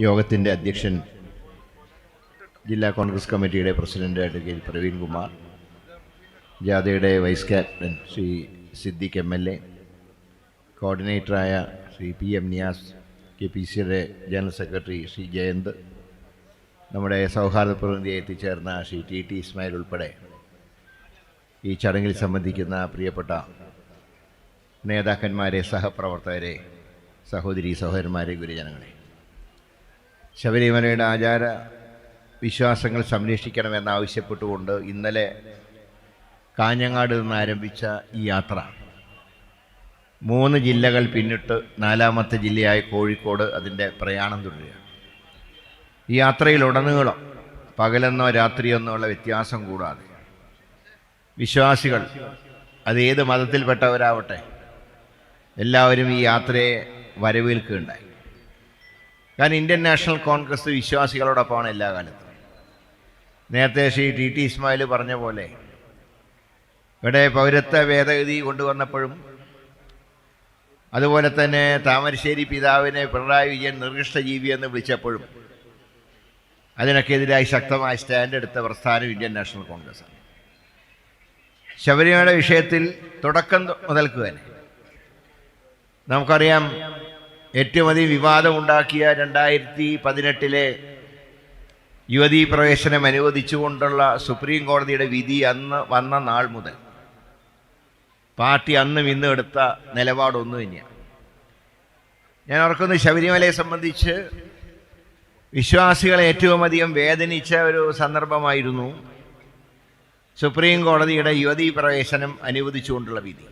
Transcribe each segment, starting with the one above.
യോഗത്തിന്റെ അധ്യക്ഷൻ ജില്ലാ കോൺഗ്രസ് കമ്മിറ്റിയുടെ പ്രസിഡന്റ് അഡ്വക്കേറ്റ് പ്രവീൺ കുമാർ ജാഥയുടെ vice captain Shri Siddique M L A കോർഡിനേറ്ററായ Shri P M Niyas K P സിയുടെ ജനറൽ സെക്രട്ടറി ശ്രീ ജയന്ത് നമ്മുടെ സൗഹാർദ്ദ പ്രതിനിധിയെ എത്തിച്ചേർന്ന ശ്രീ ടി ടി ഇസ്മായിൽ ഉൾപ്പെടെ ഈ ചടങ്ങിൽ സംബന്ധിക്കുന്ന പ്രിയപ്പെട്ട നേതാക്കന്മാരെ സഹപ്രവർത്തകരെ സഹോദരി സഹോദരന്മാരെ ഗുരുജനങ്ങളെ. ശബരിമലയുടെ ആചാര വിശ്വാസങ്ങൾ സംരക്ഷിക്കണമെന്നാവശ്യപ്പെട്ടുകൊണ്ട് ഇന്നലെ കാഞ്ഞങ്ങാട് നിന്ന് ആരംഭിച്ച ഈ യാത്ര. മൂന്ന് ജില്ലകൾ പിന്നിട്ട് നാലാമത്തെ ജില്ലയായ കോഴിക്കോട് അതിന്റെ പ്രയാണം തുടരുകയാണ്. ഈ യാത്രയിലുടനീളം പകലെന്നോ രാത്രിയെന്നോ ഉള്ള വ്യത്യാസം കൂടാതെ വിശ്വാസികൾ അത് ഏത് മതത്തിൽപ്പെട്ടവരാവട്ടെ എല്ലാവരും ഈ യാത്രയെ വരവേൽക്കുകയുണ്ടായി. കാരണം ഇന്ത്യൻ നാഷണൽ കോൺഗ്രസ് വിശ്വാസികളോടൊപ്പമാണ് എല്ലാ കാലത്തും. നേരത്തെ ശ്രീ ടി ടി ഇസ്മായിൽ പറഞ്ഞ പോലെ ഇവിടെ പൗരത്വ ഭേദഗതി കൊണ്ടുവന്നപ്പോഴും അതുപോലെ തന്നെ താമരശ്ശേരി പിതാവിനെ പിണറായി വിജയൻ നിർദ്ദിഷ്ട ജീവി എന്ന് വിളിച്ചപ്പോഴും അതിനൊക്കെ എതിരായി ശക്തമായ സ്റ്റാൻഡ് എടുത്ത പ്രസ്ഥാനം ഇന്ത്യൻ നാഷണൽ കോൺഗ്രസ് ആണ്. ശബരിമല വിഷയത്തിൽ തുടക്കം മുതൽക്ക് തന്നെ നമുക്കറിയാം ഏറ്റവും അധികം വിവാദമുണ്ടാക്കിയ രണ്ടായിരത്തി പതിനെട്ടിലെ യുവതീ പ്രവേശനം അനുവദിച്ചുകൊണ്ടുള്ള സുപ്രീം കോടതിയുടെ വിധി അന്ന് വന്ന നാൾ മുതൽ പാർട്ടി അന്നും ഇന്നും എടുത്ത നിലപാടൊന്നു തന്നെയാണ് ഞാൻ ഓർക്കുന്നു ശബരിമലയെ സംബന്ധിച്ച് വിശ്വാസികളെ ഏറ്റവും അധികം വേദനിച്ച ഒരു സന്ദർഭമായിരുന്നു സുപ്രീം കോടതിയുടെ യുവതീ പ്രവേശനം അനുവദിച്ചുകൊണ്ടുള്ള വിധി.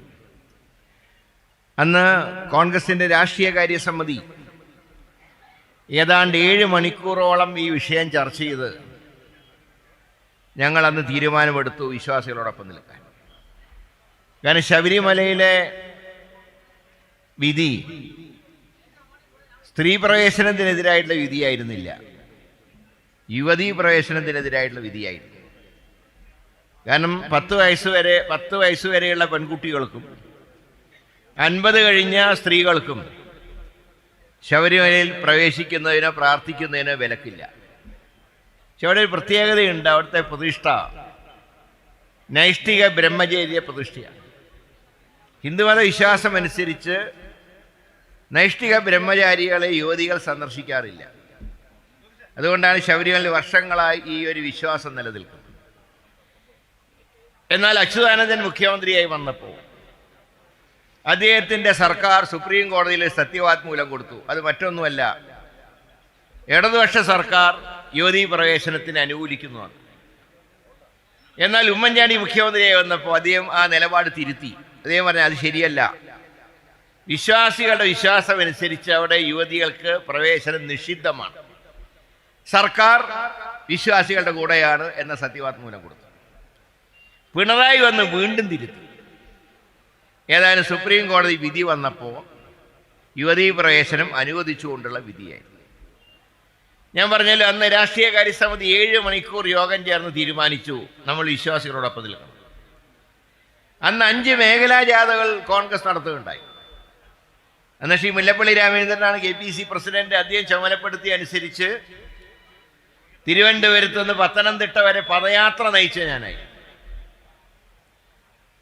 അന്ന് കോൺഗ്രസിന്റെ രാഷ്ട്രീയകാര്യ സമിതി ഏതാണ്ട് ഏഴ് മണിക്കൂറോളം ഈ വിഷയം ചർച്ച ചെയ്ത് ഞങ്ങൾ അന്ന് തീരുമാനമെടുത്തു വിശ്വാസികളോടൊപ്പം നിൽക്കാൻ. കാരണം ശബരിമലയിലെ വിധി സ്ത്രീ പ്രവേശനത്തിനെതിരായിട്ടുള്ള വിധിയായിരുന്നില്ല. യുവതീ പ്രവേശനത്തിനെതിരായിട്ടുള്ള വിധിയായിരുന്നു. കാരണം പത്ത് വയസ്സ് വരെ പത്ത് വയസ്സ് വരെയുള്ള പെൺകുട്ടികൾക്കും അൻപത് കഴിഞ്ഞ സ്ത്രീകൾക്കും ശബരിമലയിൽ പ്രവേശിക്കുന്നതിനോ പ്രാർത്ഥിക്കുന്നതിനോ വിലക്കില്ല. പക്ഷെ അവിടെ ഒരു പ്രത്യേകതയുണ്ട് അവിടുത്തെ പ്രതിഷ്ഠ. നൈഷ്ഠിക ബ്രഹ്മചര്യ പ്രതിഷ്ഠയാണ്. ഹിന്ദുമത വിശ്വാസം അനുസരിച്ച് നൈഷ്ഠിക ബ്രഹ്മചാരികളെ യുവതികൾ സന്ദർശിക്കാറില്ല. അതുകൊണ്ടാണ് ശബരിമല വർഷങ്ങളായി ഈ ഒരു വിശ്വാസം നിലനിൽക്കുന്നത്. എന്നാൽ അച്യുതാനന്ദൻ മുഖ്യമന്ത്രിയായി വന്നപ്പോൾ അദ്ദേഹത്തിന്റെ സർക്കാർ സുപ്രീം കോടതിയിൽ സത്യവാത്മൂലം കൊടുത്തു. അത് മറ്റൊന്നുമല്ല. ഇടതുപക്ഷ സർക്കാർ യുവതീ പ്രവേശനത്തിന് അനുകൂലിക്കുന്നതാണ്. എന്നാൽ ഉമ്മൻചാണ്ടി മുഖ്യമന്ത്രിയായി വന്നപ്പോൾ അദ്ദേഹം ആ നിലപാട് തിരുത്തി. അദ്ദേഹം പറഞ്ഞ അത് ശരിയല്ല. വിശ്വാസികളുടെ വിശ്വാസമനുസരിച്ച് അവിടെ യുവതികൾക്ക് പ്രവേശനം നിഷിദ്ധമാണ്. സർക്കാർ വിശ്വാസികളുടെ കൂടെയാണ് എന്ന സത്യവാത്മൂലം കൊടുത്തു. പിണറായി വന്ന് വീണ്ടും തിരുത്തി. ഏതായാലും സുപ്രീം കോടതി വിധി വന്നപ്പോൾ യുവതീ പ്രവേശനം അനുവദിച്ചുകൊണ്ടുള്ള വിധിയായിരുന്നു. ഞാൻ പറഞ്ഞല്ലോ അന്ന് രാഷ്ട്രീയകാര്യ സമിതി ഏഴ് മണിക്കൂർ യോഗം ചേർന്ന് തീരുമാനിച്ചു. നമ്മൾ വിശ്വാസികളോടൊപ്പം നിൽക്കണം. അന്ന് അഞ്ച് മേഖലാ ജാഥകൾ കോൺഗ്രസ് നടത്തുകയുണ്ടായി. അന്ന് ശ്രീ മുല്ലപ്പള്ളി രാമചന്ദ്രനാണ് കെ പി സി പ്രസിഡന്റ്. അദ്ദേഹം ചുമതലപ്പെടുത്തി അനുസരിച്ച് തിരുവനന്തപുരത്ത് നിന്ന് പത്തനംതിട്ട വരെ പദയാത്ര നയിച്ച ഞാനായി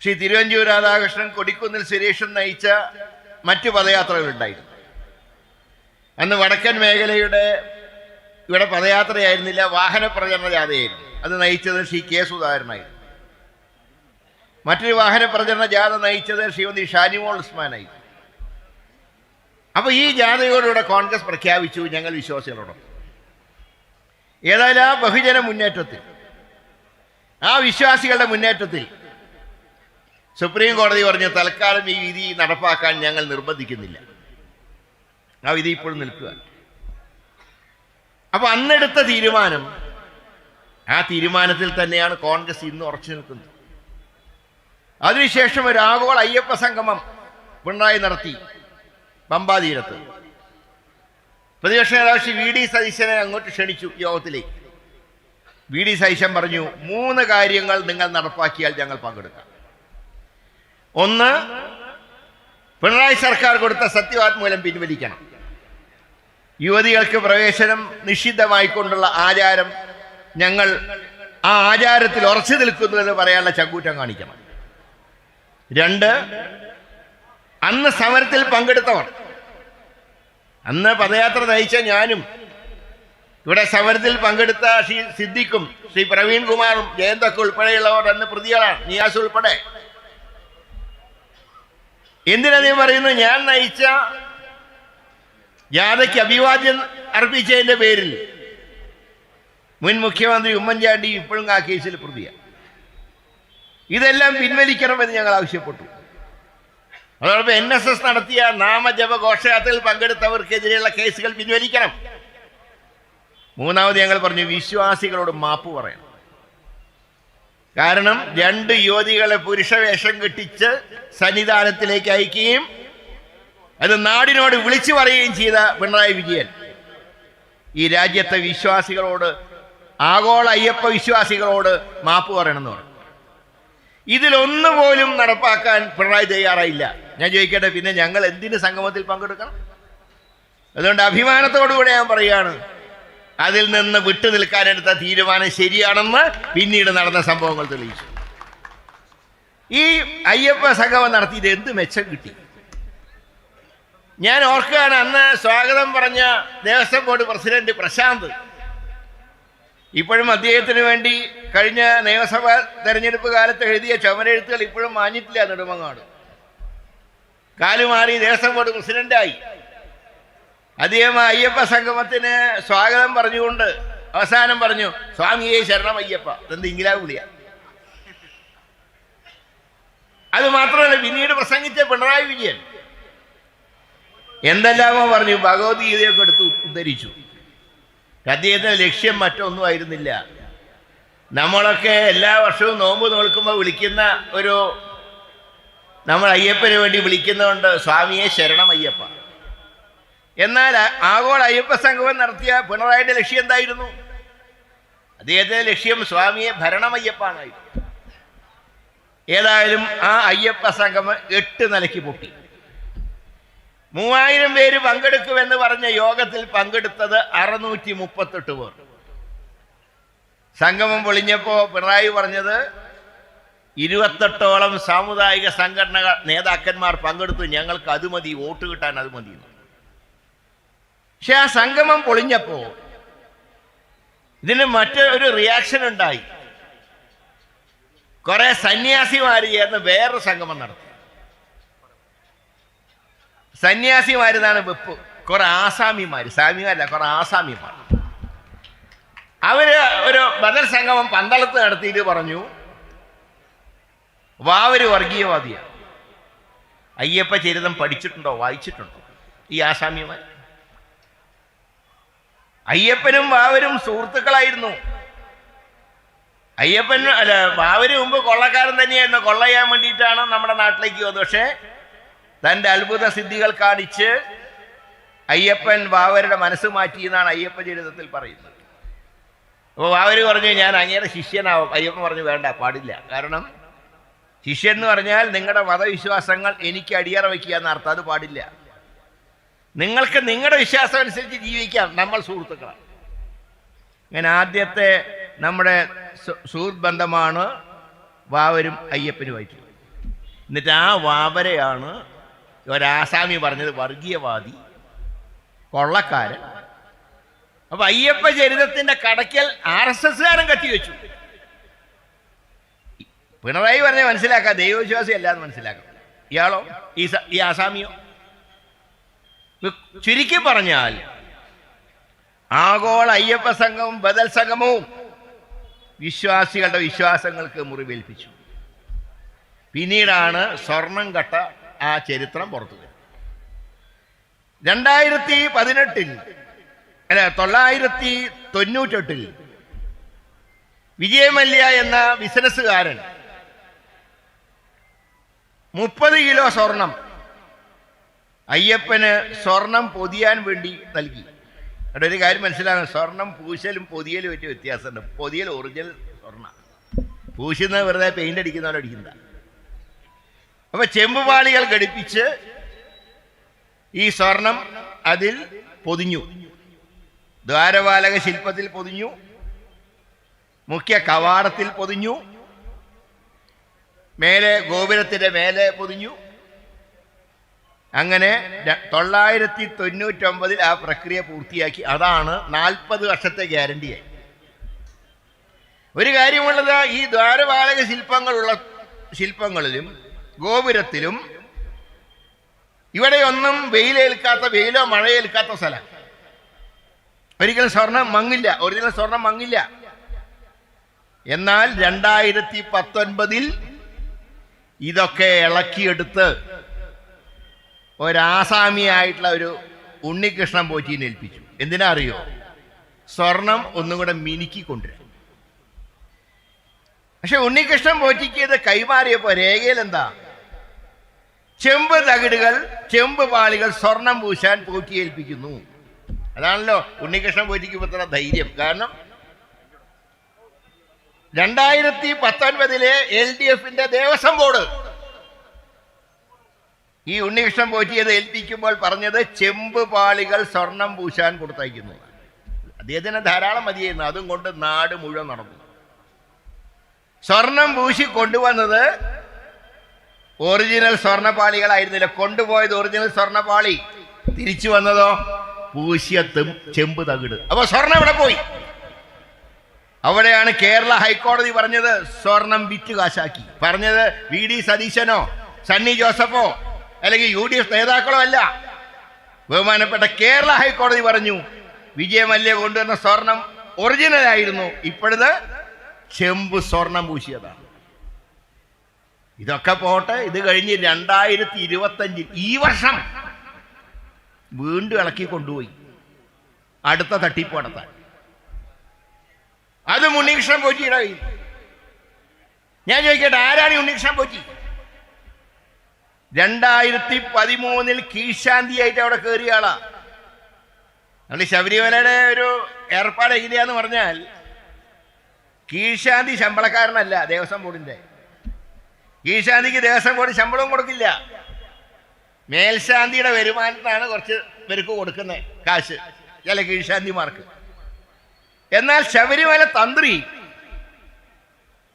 ശ്രീ തിരുവഞ്ചൂർ രാധാകൃഷ്ണൻ കൊടിക്കുന്നിൽ സുരേഷൻ നയിച്ച മറ്റു പദയാത്രകളുണ്ടായിരുന്നു. അന്ന് വടക്കൻ മേഖലയുടെ ഇവിടെ പദയാത്രയായിരുന്നില്ല വാഹന പ്രചരണ ജാഥയായിരുന്നു. അത് നയിച്ചത് ശ്രീ കെ സുധാകരനായിരുന്നു. മറ്റൊരു വാഹന പ്രചരണ ജാഥ നയിച്ചത് ശ്രീമതി ഷാനിമോൾ ഉസ്മാനായിരുന്നു അപ്പോൾ ഈ ജാഥയോടുകൂടെ കോൺഗ്രസ് പ്രഖ്യാപിച്ചു ഞങ്ങൾ വിശ്വാസികളോടൊപ്പം. ഏതായാലും ആ ബഹുജന മുന്നേറ്റത്തിൽ ആ വിശ്വാസികളുടെ മുന്നേറ്റത്തിൽ സുപ്രീം കോടതി പറഞ്ഞു തൽക്കാലം ഈ വിധി നടപ്പാക്കാൻ ഞങ്ങൾ നിർബന്ധിക്കുന്നില്ല. ആ വിധി ഇപ്പോഴും നിൽക്കുക. അപ്പൊ അന്നെടുത്ത തീരുമാനം ആ തീരുമാനത്തിൽ തന്നെയാണ് കോൺഗ്രസ് ഇന്ന് ഉറച്ചു നിൽക്കുന്നത്. അതിനുശേഷം ഒരു ആഗോള അയ്യപ്പ സംഗമം പിണറായി നടത്തി പമ്പാതീരത്ത് പ്രതിപക്ഷ നേതാവ് ശ്രീ വി ഡി സതീശനെ അങ്ങോട്ട് ക്ഷണിച്ചു യോഗത്തിലേക്ക്. വി ഡി സതീശൻ പറഞ്ഞു മൂന്ന് കാര്യങ്ങൾ നിങ്ങൾ നടപ്പാക്കിയാൽ ഞങ്ങൾ പങ്കെടുക്കാം. ഒന്ന് പിണറായി സർക്കാർ കൊടുത്ത സത്യവാത്മൂലം പിൻവലിക്കണം. യുവതികൾക്ക് പ്രവേശനം നിഷിദ്ധമായിക്കൊണ്ടുള്ള ആചാരം ഞങ്ങൾ ആ ആചാരത്തിൽ ഉറച്ചു നിൽക്കുന്നു എന്ന് പറയാനുള്ള ചങ്കൂറ്റം കാണിക്കണം. രണ്ട് അന്ന് സമരത്തിൽ പങ്കെടുത്തവർ അന്ന് പദയാത്ര നയിച്ച ഞാനും ഇവിടെ സമരത്തിൽ പങ്കെടുത്ത ശ്രീ സിദ്ദിഖും ശ്രീ പ്രവീൺകുമാറും ജയന്തൊക്കെ ഉൾപ്പെടെയുള്ളവർ അന്ന് പ്രതികളാണ് നിയാസ് ഉൾപ്പെടെ. എന്തിനാ നീ പറയുന്നു ഞാൻ നയിച്ച ജാഥയ്ക്ക് അഭിവാദ്യം അർപ്പിച്ചതിന്റെ പേരിൽ മുൻ മുഖ്യമന്ത്രി ഉമ്മൻചാണ്ടി ഇപ്പോഴും ആ കേസിൽ പ്രതിയാണ് ഇതെല്ലാം പിൻവലിക്കണമെന്ന് ഞങ്ങൾ ആവശ്യപ്പെട്ടു. അതോടൊപ്പം എൻ എസ് എസ് നടത്തിയ നാമജപ ഘോഷയാത്രയിൽ പങ്കെടുത്തവർക്കെതിരെയുള്ള കേസുകൾ പിൻവലിക്കണം. മൂന്നാമത് ഞങ്ങൾ പറഞ്ഞു വിശ്വാസികളോട് മാപ്പ് പറയണം. കാരണം രണ്ട് യുവതികളെ പുരുഷവേഷം കെട്ടിച്ച് സന്നിധാനത്തിലേക്ക് അയക്കുകയും അത് നാടിനോട് വിളിച്ചു പറയുകയും ചെയ്ത പിണറായി വിജയൻ. ഈ രാജ്യത്തെ വിശ്വാസികളോട് ആഗോള അയ്യപ്പ വിശ്വാസികളോട് മാപ്പ് പറയണമെന്ന് പറഞ്ഞു. ഇതിലൊന്നു പോലും നടപ്പാക്കാൻ പിണറായി തയ്യാറായില്ല. ഞാൻ ചോദിക്കട്ടെ പിന്നെ ഞങ്ങൾ എന്തിന് സംഗമത്തിൽ പങ്കെടുക്കണം? അതുകൊണ്ട് അഭിമാനത്തോടുകൂടെ ഞാൻ പറയുകയാണ് അതിൽ നിന്ന് വിട്ടു നിൽക്കാനെടുത്ത തീരുമാനം ശരിയാണെന്ന് പിന്നീട് നടന്ന സംഭവങ്ങൾ തെളിയിച്ചു. ഈ അയ്യപ്പ സംഗമം നടത്തിയിട്ട് എന്ത് മെച്ചം കിട്ടി? ഞാൻ ഓർക്കുകയാണ് അന്ന് സ്വാഗതം പറഞ്ഞ ദേവസ്വം ബോർഡ് പ്രസിഡന്റ് പ്രശാന്ത്. ഇപ്പോഴും അദ്ദേഹത്തിന് വേണ്ടി കഴിഞ്ഞ നിയമസഭാ തെരഞ്ഞെടുപ്പ് കാലത്ത് എഴുതിയ ചുമരെഴുത്തുകൾ ഇപ്പോഴും മാഞ്ഞിട്ടില്ല നെടുമങ്ങാട്. കാലുമാറി ദേവസ്വം ബോർഡ് പ്രസിഡന്റായി. അദ്ദേഹം അയ്യപ്പ സംഗമത്തിന് സ്വാഗതം പറഞ്ഞുകൊണ്ട് അവസാനം പറഞ്ഞു സ്വാമിയെ ശരണം അയ്യപ്പ. ഇതെന്ത് ഇംഗ്ലാവ് വിളിയ? അത് മാത്രമല്ല പിന്നീട് പ്രസംഗിച്ച പിണറായി വിജയൻ എന്തെല്ലാമോ പറഞ്ഞു ഭഗവത്ഗീതയൊക്കെ എടുത്ത് ഉദ്ധരിച്ചു. അദ്ദേഹത്തിന്റെ ലക്ഷ്യം മറ്റൊന്നും ആയിരുന്നില്ല. നമ്മളൊക്കെ എല്ലാ വർഷവും നോമ്പ് നോൽക്കുമ്പോൾ വിളിക്കുന്ന ഒരു നമ്മൾ അയ്യപ്പന് വേണ്ടി വിളിക്കുന്നതുകൊണ്ട് സ്വാമിയെ ശരണം അയ്യപ്പ. എന്നാൽ ആഗോള അയ്യപ്പ സംഗമം നടത്തിയ പിണറായിയുടെ ലക്ഷ്യം എന്തായിരുന്നു? അദ്ദേഹത്തിന്റെ ലക്ഷ്യം സ്വാമിയെ ഭരണമയ്യപ്പാണായിരുന്നു. ഏതായാലും ആ അയ്യപ്പ സംഗമം എട്ട് നിലയ്ക്ക് പൊട്ടി. മൂവായിരം പേര് പങ്കെടുക്കുമെന്ന് പറഞ്ഞ യോഗത്തിൽ പങ്കെടുത്തത് അറുന്നൂറ്റി മുപ്പത്തെട്ട് പേർ. സംഗമം പൊളിഞ്ഞപ്പോ പിണറായി പറഞ്ഞത് ഇരുപത്തെട്ടോളം സാമുദായിക സംഘടനകൾ നേതാക്കന്മാർ പങ്കെടുത്തു ഞങ്ങൾക്ക് അത് മതി വോട്ട് കിട്ടാൻ അത് മതി എന്ന്. പക്ഷെ ആ സംഗമം പൊളിഞ്ഞപ്പോ ഇതിന് മറ്റൊരു റിയാക്ഷൻ ഉണ്ടായി. കുറെ സന്യാസിമാര് ചേർന്ന് വേറൊരു സംഗമം നടത്തി. സന്യാസിമാരിതാണ് വെപ്പ്. കുറെ ആസാമിമാര് സാമിമാരല്ല കുറെ ആസാമിമാർ അവർ ഒരു ബദൽ സംഗമം പന്തളത്ത് നടത്തിയിട്ട് പറഞ്ഞു വാവര് വർഗീയവാദിയാണ് അയ്യപ്പ ചരിതം പഠിച്ചിട്ടുണ്ടോ? വായിച്ചിട്ടുണ്ടോ? ഈ ആസാമിമാർ അയ്യപ്പനും വാവരും സുഹൃത്തുക്കളായിരുന്നു. അയ്യപ്പൻ അല്ല വാവര് മുമ്പ് കൊള്ളക്കാരൻ തന്നെയായിരുന്നു. കൊള്ള ചെയ്യാൻ വേണ്ടിയിട്ടാണ് നമ്മുടെ നാട്ടിലേക്ക് വന്നത്. പക്ഷേ തന്റെ അത്ഭുത സിദ്ധികൾ കാണിച്ച് അയ്യപ്പൻ വാവരുടെ മനസ്സ് മാറ്റി എന്നാണ് അയ്യപ്പ ജീവിതത്തിൽ പറയുന്നത്. അപ്പോൾ വാവര് പറഞ്ഞു ഞാൻ അങ്ങയുടെ ശിഷ്യനാവും. അയ്യപ്പൻ പറഞ്ഞു വേണ്ട പാടില്ല. കാരണം ശിഷ്യൻ എന്ന് പറഞ്ഞാൽ നിങ്ങളുടെ മതവിശ്വാസങ്ങൾ എനിക്ക് അടിയറ വയ്ക്കുക എന്ന അർത്ഥം അത് പാടില്ല. നിങ്ങൾക്ക് നിങ്ങളുടെ വിശ്വാസം അനുസരിച്ച് ജീവിക്കാം. നമ്മൾ സുഹൃത്തുക്കളാണ് ഇങ്ങനെ ആദ്യത്തെ നമ്മുടെ സുഹൃത്ത് ബന്ധമാണ് വാവരും അയ്യപ്പനുമായിട്ടുള്ളത് എന്നിട്ട് ആ വാവരെയാണ് ഒരാസാമി പറഞ്ഞത് വർഗീയവാദി കൊള്ളക്കാരൻ. അപ്പൊ അയ്യപ്പ ചരിതത്തിന്റെ കടയ്ക്കൽ ആർ എസ് എസ്കാരൻ കത്തിവെച്ചു പിണറായി പറഞ്ഞ മനസ്സിലാക്കാം ദൈവവിശ്വാസി അല്ലാതെ മനസ്സിലാക്കാം. ഇയാളോ? ഈ ഈ ആസാമിയോ? ചുരുക്കി പറഞ്ഞാൽ ആഗോള അയ്യപ്പ സംഘവും ബദൽ സംഘമവും വിശ്വാസികളുടെ വിശ്വാസങ്ങൾക്ക് മുറിവേൽപ്പിച്ചു. പിന്നീടാണ് സ്വർണം കട്ട ആ ചരിത്രം പുറത്തു വരുന്നത്. രണ്ടായിരത്തി പതിനെട്ടിൽ അല്ല തൊള്ളായിരത്തി തൊണ്ണൂറ്റെട്ടിൽ വിജയമല്യ എന്ന ബിസിനസ്സുകാരൻ മുപ്പത് കിലോ സ്വർണം അയ്യപ്പന് സ്വർണം പൊതിയാൻ വേണ്ടി നൽകി. അവിടെ ഒരു കാര്യം മനസ്സിലാകണം സ്വർണം പൂശലും പൊതിയലും പറ്റിയ വ്യത്യാസമുണ്ട്. പൊതിയൽ ഒറിജിനൽ സ്വർണ. പൂശുന്നത് വെറുതെ പെയിന്റ് അടിക്കുന്ന പോലെ അടിക്കുന്ന അപ്പൊ ചെമ്പുപാളികൾ ഘടിപ്പിച്ച് ഈ സ്വർണം അതിൽ പൊതിഞ്ഞു. ദ്വാരപാലക ശില്പത്തിൽ പൊതിഞ്ഞു. മുഖ്യ കവാടത്തിൽ പൊതിഞ്ഞു. മേലെ ഗോപുരത്തിന്റെ മേലെ പൊതിഞ്ഞു. അങ്ങനെ തൊള്ളായിരത്തി തൊണ്ണൂറ്റൊമ്പതിൽ ആ പ്രക്രിയ പൂർത്തിയാക്കി. അതാണ് നാൽപ്പത് വർഷത്തെ ഗ്യാരണ്ടിയായി ഒരു കാര്യമുള്ളത് ഈ ദ്വാരപാലക ശില്പങ്ങളുള്ള ശില്പങ്ങളിലും ഗോപുരത്തിലും ഇവിടെയൊന്നും വെയിലേൽക്കാത്ത വെയിലോ മഴയേൽക്കാത്ത സ്ഥലം. ഒരിക്കലും സ്വർണം മങ്ങില്ല ഒരിക്കലും സ്വർണം മങ്ങില്ല. എന്നാൽ രണ്ടായിരത്തി പത്തൊൻപതിൽ ഇതൊക്കെ ഇളക്കിയെടുത്ത് ഒരാസാമിയായിട്ടുള്ള ഒരു ഉണ്ണികൃഷ്ണൻ പോറ്റീനെ ഏൽപ്പിച്ചു. എന്തിനാ അറിയോ? സ്വർണം ഒന്നും കൂടെ മിനുക്കി കൊണ്ടുവരാൻ. പക്ഷെ ഉണ്ണികൃഷ്ണൻ പോറ്റിക്ക് ഇത് കൈമാറിയപ്പോ രേഖയിൽ എന്താ? ചെമ്പ് തകിടുകൾ ചെമ്പ് പാളികൾ സ്വർണം പൂശാൻ പോറ്റി ഏൽപ്പിക്കുന്നു. അതാണല്ലോ ഉണ്ണികൃഷ്ണൻ പോറ്റിക്ക് ഇത്ര ധൈര്യം. കാരണം രണ്ടായിരത്തി പത്തൊൻപതിലെ എൽ ഡി എഫിന്റെ ദേവസ്വം ബോർഡ് ഈ ഉണ്ണികൃഷ്ണൻ പോറ്റിയത് ഏൽപ്പിക്കുമ്പോൾ പറഞ്ഞത് ചെമ്പ് പാളികൾ സ്വർണം പൂശാൻ കൊടുത്തയക്കുന്നു. അദ്ദേഹത്തിന് ധാരാളം മതിയായിരുന്നു. അതും കൊണ്ട് നാട് മുഴുവൻ നടന്നു. സ്വർണം പൂശി കൊണ്ടുവന്നത് ഒറിജിനൽ സ്വർണപാളികളായിരുന്നില്ല. കൊണ്ടുപോയത് ഒറിജിനൽ സ്വർണപാളി. തിരിച്ചു വന്നതോ പൂശിയ ചെമ്പ് തകിട്. അപ്പൊ സ്വർണം ഇവിടെ പോയി? അവിടെയാണ് കേരള ഹൈക്കോടതി പറഞ്ഞത് സ്വർണം വിറ്റ് കാശാക്കി. പറഞ്ഞത് വി ഡി സതീശനോ സണ്ണി ജോസഫോ അല്ലെങ്കിൽ യു ഡി എഫ് നേതാക്കളോ അല്ല ബഹുമാനപ്പെട്ട കേരള ഹൈക്കോടതി പറഞ്ഞു വിജയമല്യ കൊണ്ടുവന്ന സ്വർണം ഒറിജിനൽ ആയിരുന്നു ഇപ്പോഴത് ചെമ്പ് സ്വർണം പൂശിയതാണ്. ഇതൊക്കെ പോട്ടെ ഇത് കഴിഞ്ഞ് രണ്ടായിരത്തി ഇരുപത്തഞ്ചിൽ ഈ വർഷം വീണ്ടും ഇളക്കി കൊണ്ടുപോയി. അടുത്ത തട്ടിപ്പ് നടത്താൻ. അത് ഉണ്ണികൃഷ്ണൻ പോറ്റിയുടെ ഞാൻ ചോദിക്കട്ടെ ആരാണ് ഉണ്ണികൃഷ്ണൻ പോറ്റി? രണ്ടായിരത്തി പതിമൂന്നിൽ കീഴ്ശാന്തിയായിട്ട് അവിടെ കയറിയ ആളാ നമ്മൾ ശബരിമലയുടെ ഒരു ഏർപ്പാട് എങ്ങനെയാന്ന് പറഞ്ഞാൽ കീഴ്ശാന്തി ശമ്പളക്കാരനല്ല ദേവസ്വം ബോർഡിന്റെ. കീഴ്ശാന്തിക്ക് ദേവസ്വം ബോർഡ് ശമ്പളവും കൊടുക്കില്ല. മേൽശാന്തിയുടെ വരുമാനത്തിനാണ് കുറച്ച് പേർക്ക് കൊടുക്കുന്നത് കാശ് ചില കീഴ്ശാന്തിമാർക്ക്. എന്നാൽ ശബരിമല തന്ത്രി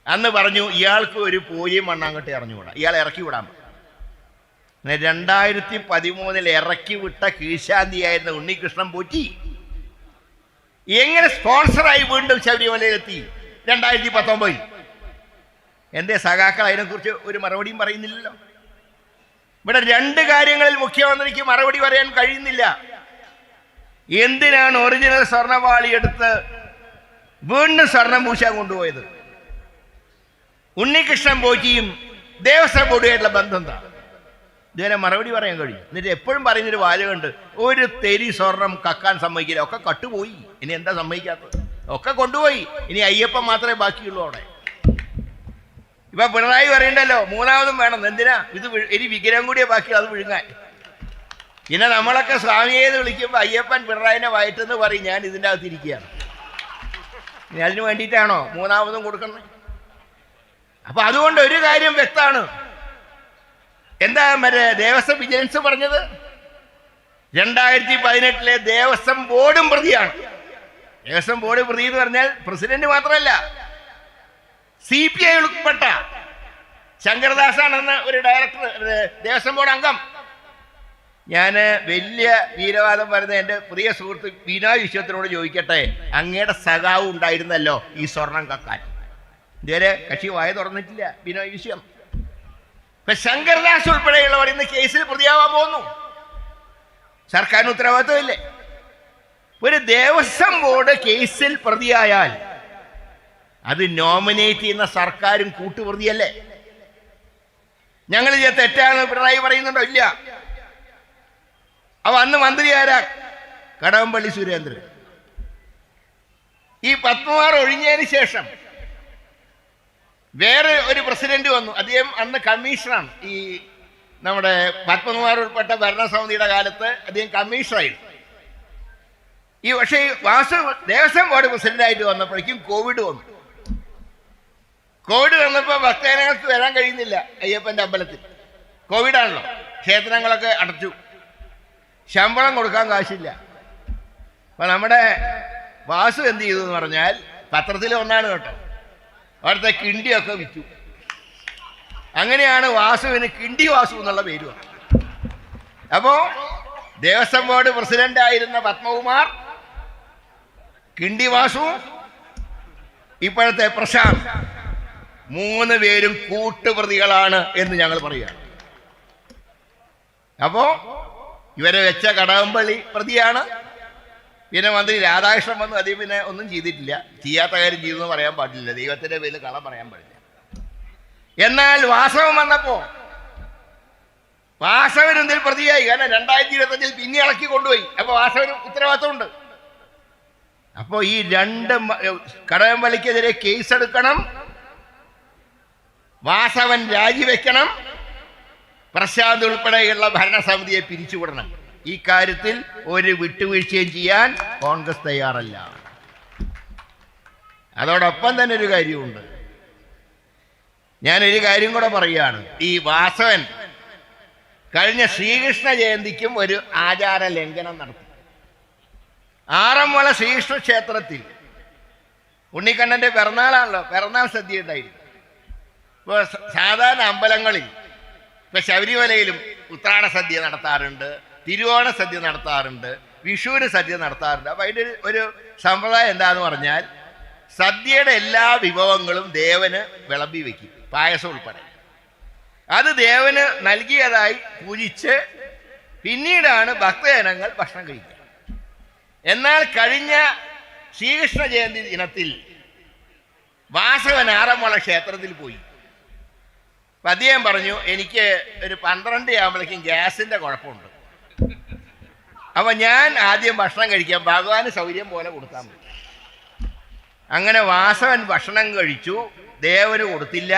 അന്ന് പറഞ്ഞു ഇയാൾക്ക് ഒരു പൂജയും മണ്ണാങ്കട്ടി അറിഞ്ഞുകൂടാ ഇയാളെ ഇറക്കി വിടാൻ രണ്ടായിരത്തി പതിമൂന്നിൽ ഇറക്കി വിട്ട കീഴ്ശാന്തിയായിരുന്ന ഉണ്ണികൃഷ്ണൻ പോറ്റി. എങ്ങനെ സ്പോൺസറായി വീണ്ടും ശബരിമലയിലെത്തി? രണ്ടായിരത്തി പത്തൊമ്പതിൽ എന്റെ സഖാക്കൾ അതിനെക്കുറിച്ച് ഒരു മറുപടിയും പറയുന്നില്ലല്ലോ. ഇവിടെ രണ്ട് കാര്യങ്ങളിൽ മുഖ്യമന്ത്രിക്ക് മറുപടി പറയാൻ കഴിയുന്നില്ല. എന്തിനാണ് ഒറിജിനൽ സ്വർണവാളി എടുത്ത് വീണ്ടും സ്വർണം പൂശാൻ കൊണ്ടുപോയത്? ഉണ്ണികൃഷ്ണൻ പോറ്റിയും ദേവസ്വം ബോർഡുമായിട്ടുള്ള ബന്ധം എന്താ? ഇതുവരെ മറുപടി പറയാൻ കഴിയും. എന്നിട്ട് എപ്പോഴും പറയുന്നൊരു വാചകമുണ്ട് ഒരു തെരി സ്വർണം കക്കാൻ സമ്മതിക്കില്ല. ഒക്കെ കട്ടുപോയി. ഇനി എന്താ സമ്മതിക്കാത്തത്? ഒക്കെ കൊണ്ടുപോയി. ഇനി അയ്യപ്പൻ മാത്രമേ ബാക്കിയുള്ളൂ അവിടെ. ഇപ്പൊ പിണറായി പറയണ്ടല്ലോ മൂന്നാമതും വേണം. എന്തിനാ? ഇത് ഇനി വിഗ്രഹം കൂടിയേ ബാക്കി അത് വിഴുങ്ങാൻ. പിന്നെ നമ്മളൊക്കെ സ്വാമിയെ എന്ന് വിളിക്കുമ്പോൾ അയ്യപ്പൻ പിണറായിനെ വയറ്റെന്ന് പറയും. ഞാൻ ഇതിന്റെ അകത്ത് ഇരിക്കുകയാണ്. ഇനി അതിന് വേണ്ടിയിട്ടാണോ മൂന്നാമതും കൊടുക്കുന്നത്? അപ്പൊ അതുകൊണ്ട് ഒരു കാര്യം വ്യക്തമാണ്. എന്താ മറ്റേ ദേവസ്വം വിജിലൻസ് പറഞ്ഞത്? രണ്ടായിരത്തി പതിനെട്ടിലെ ദേവസ്വം ബോർഡും പ്രതിയാണ്. ദേവസ്വം ബോർഡ് പ്രതി എന്ന് പറഞ്ഞാൽ പ്രസിഡന്റ് മാത്രമല്ല സി പി ഐ ഉൾപ്പെട്ട ശങ്കർദാസാണെന്ന ഒരു ഡയറക്ടർ ദേവസ്വം ബോർഡ് അംഗം. ഞാൻ വലിയ വീരവാദം പറയുന്ന എന്റെ പ്രിയ സുഹൃത്ത് ബിനോയ് വിശ്വത്തിനോട് ചോദിക്കട്ടെ അങ്ങയുടെ സഖാവ് ഉണ്ടായിരുന്നല്ലോ ഈ സ്വർണം കക്കാൻ. ഇതുവരെ കക്ഷി വായ തുറന്നിട്ടില്ല ബിനോയ് വിശ്വം. ഇപ്പൊ ശങ്കർദാസ് ഉൾപ്പെടെയുള്ളവർ ഇന്ന് കേസിൽ പ്രതിയാവാൻ പോകുന്നു. സർക്കാരിന് ഉത്തരവാദിത്വമില്ലേ? ഒരു ദേവസ്വം ബോർഡ് കേസിൽ പ്രതിയായാൽ അത് നോമിനേറ്റ് ചെയ്യുന്ന സർക്കാരും കൂട്ടുപ്രതിയല്ലേ? ഞങ്ങൾ ഇത് തെറ്റാണ് പിണറായി പറയുന്നുണ്ടോ? ഇല്ല. അവ അന്ന് മന്ത്രി ആരാ? കടകംപള്ളി സുരേന്ദ്രൻ. ഈ പത്മമാർ ഒഴിഞ്ഞതിന് ശേഷം വേറെ ഒരു പ്രസിഡന്റ് വന്നു. അദ്ദേഹം അന്ന് കമ്മീഷണറാണ് ഈ നമ്മുടെ പത്മകുമാർ ഉൾപ്പെട്ട ഭരണസമിതിയുടെ കാലത്ത് അദ്ദേഹം കമ്മീഷണറായിരുന്നു ഈ പക്ഷേ വാസു ദേവസ്വം ബോർഡ് പ്രസിഡന്റായിട്ട് വന്നപ്പോഴേക്കും കോവിഡ് വന്നു. കോവിഡ് വന്നപ്പോൾ ഭക്തജനങ്ങൾക്ക് വരാൻ കഴിയുന്നില്ല അയ്യപ്പന്റെ അമ്പലത്തിൽ. കോവിഡാണല്ലോ. ക്ഷേത്രങ്ങളൊക്കെ അടച്ചു. ശമ്പളം കൊടുക്കാൻ കാശില്ല. അപ്പൊ നമ്മുടെ വാസു എന്ത് ചെയ്തു എന്ന് പറഞ്ഞാൽ പത്രത്തിൽ ഒന്നാണ് കേട്ടോ. അവിടുത്തെ കിണ്ടിയൊക്കെ വിറ്റു. അങ്ങനെയാണ് വാസുവിന് കിണ്ടി വാസു എന്നുള്ള പേര് വന്നത്. അപ്പോ ദേവസ്വം ബോർഡ് പ്രസിഡന്റ് ആയിരുന്ന പത്മകുമാർ കിണ്ടി വാസു ഇപ്പോഴത്തെ പ്രശാന്ത് മൂന്ന് പേരും കൂട്ടുപ്രതികളാണ് എന്ന് ഞങ്ങൾ പറയുകയാണ്. അപ്പോ ഇവരെ വെച്ച കടകംപള്ളി പ്രതിയാണ്. പിന്നെ മന്ത്രി രാധാകൃഷ്ണൻ വന്നു അതിൽ പിന്നെ ഒന്നും ചെയ്തിട്ടില്ല. ചെയ്യാത്ത കാര്യം ചെയ്തു എന്ന് പറയാൻ പാടില്ല. ദൈവത്തിന്റെ പേരിൽ കള പറയാൻ പാടില്ല. എന്നാൽ വാസവം വന്നപ്പോ വാസവൻ എന്തിൽ പ്രതിയായി. കാരണം രണ്ടായിരത്തി ഇരുപത്തഞ്ചിൽ പിന്നെ ഇളക്കി കൊണ്ടുപോയി. അപ്പൊ വാസവന് ഉത്തരവാദിത്തമുണ്ട് അപ്പോ ഈ രണ്ട് മ- കടകംപള്ളിക്കെതിരെ കേസെടുക്കണം വാസവൻ രാജിവെക്കണം. പ്രശാന്ത് ഉൾപ്പെടെയുള്ള ഭരണസമിതിയെ പിരിച്ചുവിടണം. ഈ കാര്യത്തിൽ ഒരു വിട്ടുവീഴ്ചയും ചെയ്യാൻ കോൺഗ്രസ് തയ്യാറല്ല. അതോടൊപ്പം തന്നെ ഒരു കാര്യമുണ്ട്. ഞാനൊരു കാര്യം കൂടെ പറയുകയാണ്. ഈ വാസവൻ കഴിഞ്ഞ ശ്രീകൃഷ്ണ ജയന്തിക്കും ഒരു ആചാര ലംഘനം നടത്തി. ആറന്മുള ശ്രീകൃഷ്ണ ക്ഷേത്രത്തിൽ ഉണ്ണിക്കണ്ണന്റെ പിറന്നാളാണല്ലോ പിറന്നാൾ സദ്യ ഉണ്ടായിരുന്നു. ഇപ്പോൾ സാധാരണ അമ്പലങ്ങളിൽ ഇപ്പൊ ശബരിമലയിലും ഉത്രാട സദ്യ നടത്താറുണ്ട്. തിരുവോണ സദ്യ നടത്താറുണ്ട് വിഷുവിന് സദ്യ നടത്താറുണ്ട്. അപ്പം അതിന്റെ ഒരു- സമ്പ്രദായം എന്താന്ന് പറഞ്ഞാൽ സദ്യയുടെ എല്ലാ വിഭവങ്ങളും ദേവന് വിളമ്പി വെക്കും പായസം ഉൾപ്പെടെ. അത് ദേവന് നൽകിയതായി പൂജിച്ച് പിന്നീടാണ് ഭക്തജനങ്ങൾ ഭക്ഷണം കഴിക്കുക. എന്നാൽ കഴിഞ്ഞ ശ്രീകൃഷ്ണ ജയന്തി ദിനത്തിൽ വാസവൻ ആറന്മുള ക്ഷേത്രത്തിൽ പോയി. അപ്പൊ അദ്ദേഹം പറഞ്ഞു എനിക്ക് ഒരു പന്ത്രണ്ട് ആകുമ്പോഴേക്കും ഗ്യാസിന്റെ കുഴപ്പമുണ്ട്. അപ്പൊ ഞാൻ ആദ്യം ഭക്ഷണം കഴിക്കാം. ഭഗവാന് സൗകര്യം പോലെ കൊടുക്കാൻ മതി. അങ്ങനെ വാസവൻ ഭക്ഷണം കഴിച്ചു. ദേവന് കൊടുത്തില്ല.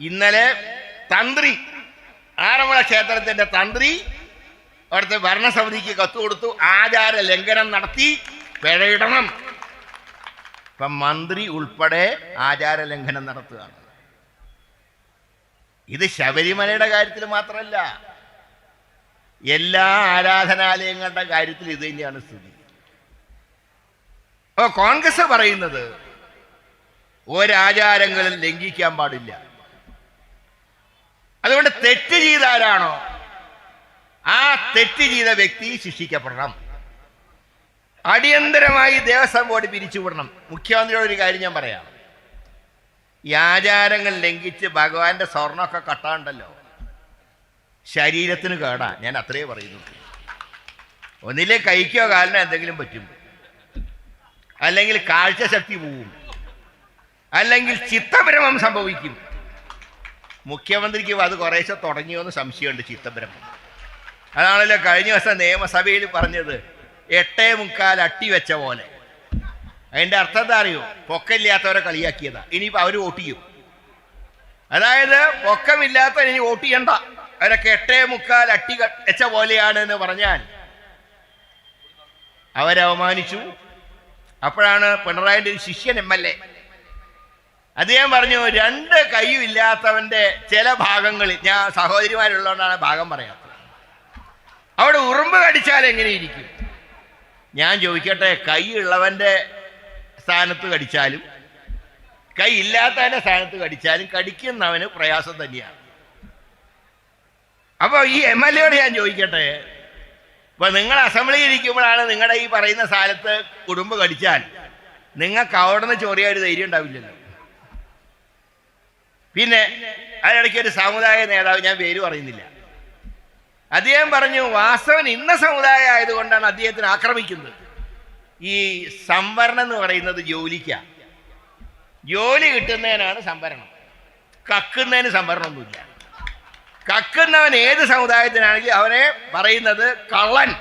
ഇന്നലെ തന്ത്രി ആറന്മുള ക്ഷേത്രത്തിന്റെ തന്ത്രി അവിടുത്തെ ഭരണസമിതിക്ക് കത്ത് കൊടുത്തു. ആചാര ലംഘനം നടത്തി. പിഴയിടണം ഇപ്പം മന്ത്രി ഉൾപ്പെടെ ആചാര ലംഘനം നടത്തുകയാണ്. ഇത് ശബരിമലയുടെ കാര്യത്തിൽ മാത്രമല്ല. എല്ലാ ആരാധനാലയങ്ങളുടെ കാര്യത്തിൽ ഇത് തന്നെയാണ് സ്ഥിതി. അപ്പൊ കോൺഗ്രസ് പറയുന്നത് ഒരാചാരങ്ങളും ലംഘിക്കാൻ പാടില്ല. അതുകൊണ്ട് തെറ്റ് ചെയ്ത ആരാണോ ആ തെറ്റ് ചെയ്ത വ്യക്തി ശിക്ഷിക്കപ്പെടണം. അടിയന്തരമായി ദേവസ്വം ബോർഡ് പിരിച്ചുവിടണം. മുഖ്യമന്ത്രിയോട് ഒരു കാര്യം ഞാൻ പറയാം. ഈ ആചാരങ്ങൾ ലംഘിച്ച് ഭഗവാന്റെ സ്വർണമൊക്കെ കട്ടാണ്ടല്ലോ. ശരീരത്തിന് കേടാ. ഞാൻ അത്രേ പറയുന്നു. ഒന്നിലെ കൈക്കോ കാലിനോ എന്തെങ്കിലും പറ്റും. അല്ലെങ്കിൽ കാഴ്ചശക്തി പോവും. അല്ലെങ്കിൽ ചിത്തഭ്രമം സംഭവിക്കും. മുഖ്യമന്ത്രിക്ക് അത് കുറേശ്ശെ തുടങ്ങിയോന്ന് സംശയമുണ്ട് ചിത്തഭ്രമം. അതാണല്ലോ കഴിഞ്ഞ ദിവസം നിയമസഭയിൽ പറഞ്ഞത് എട്ടേ മുക്കാൽ അട്ടി വെച്ച പോലെ. അതിന്റെ അർത്ഥം എന്താ അറിയോ? പൊക്കമില്ലാത്തവരെ കളിയാക്കിയതാ. ഇനിയിപ്പോൾ അവർ വോട്ട് ചെയ്യും. അതായത് പൊക്കമില്ലാത്തവർ ഇനി വോട്ട് ചെയ്യണ്ട. അവരൊക്കെ എട്ടേ മുക്കാൽ അട്ടി വെച്ച പോലെയാണ് എന്ന് പറഞ്ഞാൽ അവരവമാനിച്ചു. അപ്പോഴാണ് പിണറായിന്റെ ഒരു ശിഷ്യൻ എം എൽ എ. അദ്ദേഹം പറഞ്ഞു രണ്ട് കൈയും ഇല്ലാത്തവന്റെ ചില ഭാഗങ്ങളിൽ ഞാൻ സഹോദരിമാരുള്ളതുകൊണ്ടാണ് ഭാഗം പറയാത്തത്. അവിടെ ഉറുമ്പ് കടിച്ചാൽ എങ്ങനെ ഇരിക്കും? ഞാൻ ചോദിക്കട്ടെ കൈ ഉള്ളവന്റെ സ്ഥാനത്ത് കടിച്ചാലും കൈ ഇല്ലാത്തവന്റെ സ്ഥാനത്ത് കടിച്ചാലും കടിക്കുന്നവന് പ്രയാസം തന്നെയാണ്. അപ്പോൾ ഈ എം എൽ എയോട് ഞാൻ ചോദിക്കട്ടെ? ഇപ്പൊ നിങ്ങൾ അസംബ്ലിയിൽ ഇരിക്കുമ്പോഴാണ് നിങ്ങളുടെ ഈ പറയുന്ന സ്ഥലത്ത് കുടുംബ കടിച്ചാൽ നിങ്ങൾക്ക് അവിടെ നിന്ന് ചൊറിയാൻ ഒരു ധൈര്യം ഉണ്ടാവില്ലല്ലോ. പിന്നെ അതിനിടയ്ക്ക് ഒരു സമുദായ നേതാവ് ഞാൻ പേര് പറയുന്നില്ല. അദ്ദേഹം പറഞ്ഞു വാസവൻ ഇന്ന സമുദായം ആയതുകൊണ്ടാണ് അദ്ദേഹത്തിന് ആക്രമിക്കുന്നത്. ഈ സംവരണം എന്ന് പറയുന്നത് ജോലിക്ക. ജോലി കിട്ടുന്നതിനാണ് സംവരണം. കക്കുന്നതിന് സംവരണമൊന്നുമില്ല. കക്കുന്നവൻ ഏത് സമുദായത്തിനാണെങ്കിൽ അവനെ പറയുന്നത് കള്ളൻ.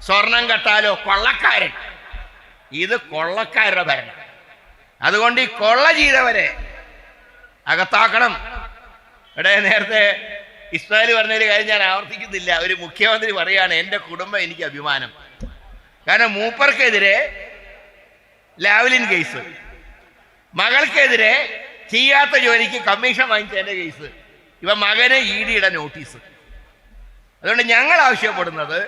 സ്വർണം കെട്ടാലോ കൊള്ളക്കാരൻ. ഇത് കൊള്ളക്കാരുടെ ഭരണം. അതുകൊണ്ട് ഈ കൊള്ള ചെയ്തവരെ അകത്താക്കണം. ഇവിടെ നേരത്തെ ഇസ്മായിൽ പറഞ്ഞൊരു കാര്യം ഞാൻ ആവർത്തിക്കുന്നില്ല. ഒരു മുഖ്യമന്ത്രി പറയുകയാണ് എന്റെ കുടുംബം എനിക്ക് അഭിമാനം. കാരണം മൂപ്പർക്കെതിരെ ലാവലിൻ കേസ്. മകൾക്കെതിരെ ചെയ്യാത്ത ജോലിക്ക് കമ്മീഷൻ വാങ്ങിച്ചതിന്റെ കേസ്. ഇവ മകന് ഇ ഡിയുടെ നോട്ടീസ്. അതുകൊണ്ട് ഞങ്ങൾ ആവശ്യപ്പെടുന്നത്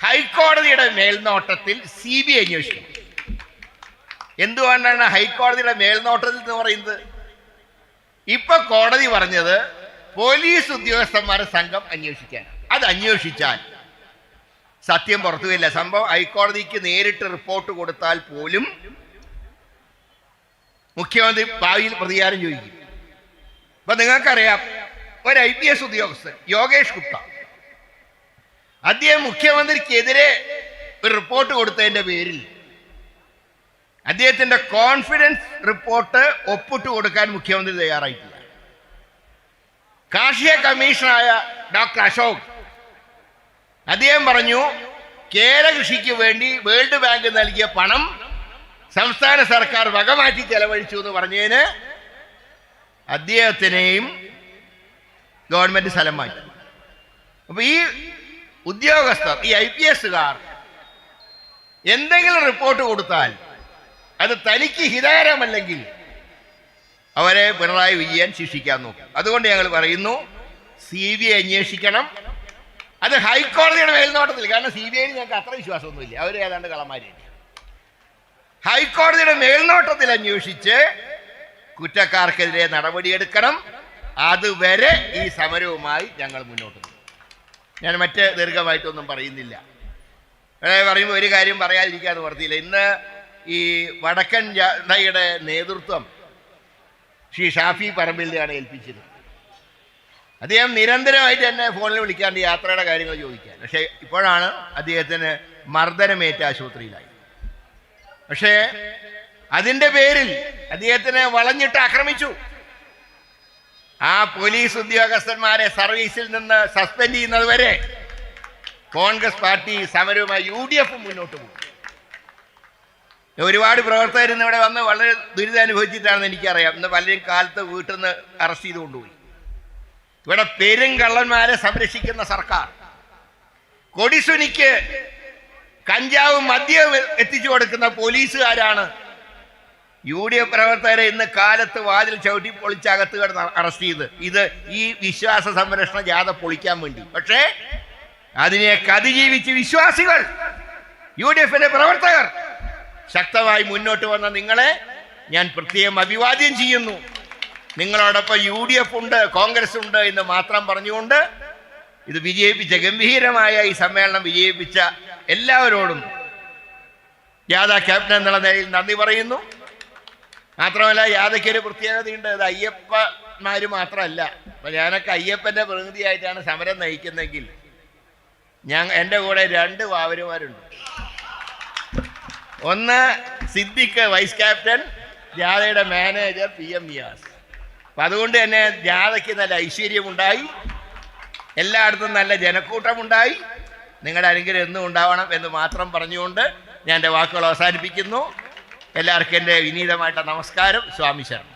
ഹൈക്കോടതിയുടെ മേൽനോട്ടത്തിൽ സി ബി ഐ അന്വേഷിക്കണം. എന്തുകൊണ്ടാണ് ഹൈക്കോടതിയുടെ മേൽനോട്ടത്തിൽ എന്ന് പറയുന്നത്? ഇപ്പൊ കോടതി പറഞ്ഞത് പോലീസ് ഉദ്യോഗസ്ഥന്മാരെ സംഘം അന്വേഷിക്കാൻ. അത് അന്വേഷിച്ചാൽ സത്യം പുറത്തു വരില്ല സംഭവം ഹൈക്കോടതിക്ക് നേരിട്ട് റിപ്പോർട്ട് കൊടുത്താൽ പോലും മുഖ്യമന്ത്രി ഭാവിയിൽ പ്രതികാരം ചോദിക്കും. അപ്പൊ നിങ്ങൾക്കറിയാം ഒരു ഐ പി എസ് ഉദ്യോഗസ്ഥൻ യോഗേഷ് ഗുപ്ത. അദ്ദേഹം മുഖ്യമന്ത്രിക്കെതിരെ ഒരു റിപ്പോർട്ട് കൊടുത്തതിന്റെ പേരിൽ അദ്ദേഹത്തിന്റെ കോൺഫിഡൻസ് റിപ്പോർട്ട് ഒപ്പിട്ട് കൊടുക്കാൻ മുഖ്യമന്ത്രി തയ്യാറായിട്ടില്ല. കാർഷിക കമ്മീഷണറായ ഡോക്ടർ അശോക് അദ്ദേഹം പറഞ്ഞു കേര കൃഷിക്ക് വേണ്ടി വേൾഡ് ബാങ്ക് നൽകിയ പണം സംസ്ഥാന സർക്കാർ വകമാറ്റി ചെലവഴിച്ചു എന്ന് പറഞ്ഞതിന് അദ്ദേഹത്തിനെയും ഗവൺമെന്റ് സ്ഥലം മാറ്റി. അപ്പൊ ഈ ഉദ്യോഗസ്ഥർ ഈ ഐ പി എസുകാർ എന്തെങ്കിലും റിപ്പോർട്ട് കൊടുത്താൽ അത് തനിക്ക് ഹിതകരമല്ലെങ്കിൽ അവരെ പിണറായി വിജയൻ ശിക്ഷിക്കാൻ നോക്കും. അതുകൊണ്ട് ഞങ്ങൾ പറയുന്നു സി ബി ഐ അന്വേഷിക്കണം. അത് ഹൈക്കോടതിയുടെ മേൽനോട്ടത്തിൽ കാരണം സി ബി ഐയിൽ ഞങ്ങൾക്ക് അത്ര വിശ്വാസമൊന്നുമില്ല. അവർ ഏതാണ്ട് കളമാരി ഹൈക്കോടതിയുടെ മേൽനോട്ടത്തിൽ അന്വേഷിച്ച് കുറ്റക്കാർക്കെതിരെ നടപടിയെടുക്കണം. അതുവരെ ഈ സമരവുമായി ഞങ്ങൾ മുന്നോട്ട് പോകും. ഞാൻ മറ്റ് ദീർഘമായിട്ടൊന്നും പറയുന്നില്ല. പറയുമ്പോൾ ഒരു കാര്യം പറയാതിരിക്കാന്ന് പറഞ്ഞില്ല ഇന്ന് ഈ വടക്കൻ ജനതയുടെ നേതൃത്വം ശ്രീ ഷാഫി പറമ്പിലിനെയാണ് ഏൽപ്പിച്ചത്. അദ്ദേഹം നിരന്തരമായിട്ട് എന്നെ ഫോണിൽ വിളിക്കാണ്ട് യാത്രയുടെ കാര്യങ്ങൾ ചോദിക്കാൻ. പക്ഷേ ഇപ്പോഴാണ് അദ്ദേഹത്തിന് മർദ്ദനമേറ്റ ആശുപത്രിയിലായി. പക്ഷേ അതിന്റെ പേരിൽ അദ്ദേഹത്തിനെ വളഞ്ഞിട്ട് ആക്രമിച്ചു. ആ പോലീസ് ഉദ്യോഗസ്ഥന്മാരെ സർവീസിൽ നിന്ന് സസ്പെൻഡ് ചെയ്യുന്നത് വരെ കോൺഗ്രസ് പാർട്ടി സമരവുമായി യു ഡി എഫ് മുന്നോട്ട് പോകും. ഒരുപാട് പ്രവർത്തകർ ഇന്ന് ഇവിടെ വന്ന് വളരെ ദുരിതം അനുഭവിച്ചിട്ടാണെന്ന് എനിക്കറിയാം. ഇന്ന് പലരും കാലത്ത് വീട്ടിൽ നിന്ന് അറസ്റ്റ് ചെയ്ത് കൊണ്ടുപോയി ഇവിടെ പെരുങ്കള്ളന്മാരെ സംരക്ഷിക്കുന്ന സർക്കാർ. കൊടിസുനിക്ക് കഞ്ചാവും മദ്യവും എത്തിച്ചു കൊടുക്കുന്ന പോലീസുകാരാണ് യു ഡി എഫ് പ്രവർത്തകരെ ഇന്ന് കാലത്ത് വാതിൽ ചവിട്ടി പൊളിച്ചകത്ത് കിടന്ന് അറസ്റ്റ് ചെയ്ത്. ഇത് ഈ വിശ്വാസ സംരക്ഷണ ജാഥ പൊളിക്കാൻ വേണ്ടി. പക്ഷേ അതിനെ അതിജീവിച്ച് വിശ്വാസികൾ യു ഡി എഫിന്റെ പ്രവർത്തകർ ശക്തമായി മുന്നോട്ട് വന്ന നിങ്ങളെ ഞാൻ പ്രത്യേകം അഭിവാദ്യം ചെയ്യുന്നു. നിങ്ങളോടൊപ്പം യു ഡി എഫ് ഉണ്ട് കോൺഗ്രസ് ഉണ്ട് എന്ന് മാത്രം പറഞ്ഞുകൊണ്ട് ഇത് വിജയിപ്പിച്ച ഗംഭീരമായ ഈ സമ്മേളനം വിജയിപ്പിച്ച എല്ലാവരോടും ജാഥ ക്യാപ്റ്റൻ എന്നുള്ള നിലയിൽ നന്ദി പറയുന്നു. മാത്രമല്ല യാതയ്ക്ക് ഒരു പ്രത്യേകതയുണ്ട് അത് അയ്യപ്പന്മാര് മാത്രമല്ല. അപ്പൊ ഞാനൊക്കെ അയ്യപ്പന്റെ പ്രതിനിധിയായിട്ടാണ് സമരം നയിക്കുന്നെങ്കിൽ ഞാൻ എന്റെ കൂടെ രണ്ട് വാവരുമാരുണ്ട്. ഒന്ന് സിദ്ദിഖ് വൈസ് ക്യാപ്റ്റൻ ജാഥയുടെ മാനേജർ പി എം നിയാസ്. അപ്പം അതുകൊണ്ട് തന്നെ ജാഥയ്ക്ക് നല്ല ഐശ്വര്യമുണ്ടായി. എല്ലായിടത്തും നല്ല ജനക്കൂട്ടമുണ്ടായി. നിങ്ങളുടെ അനുഗ്രഹം എന്നും ഉണ്ടാവണം എന്ന് മാത്രം പറഞ്ഞുകൊണ്ട് ഞാൻ എന്റെ വാക്കുകൾ അവസാനിപ്പിക്കുന്നു. എല്ലാവർക്കും എന്റെ വിനീതമായിട്ട് നമസ്കാരം. സ്വാമി ശരണം.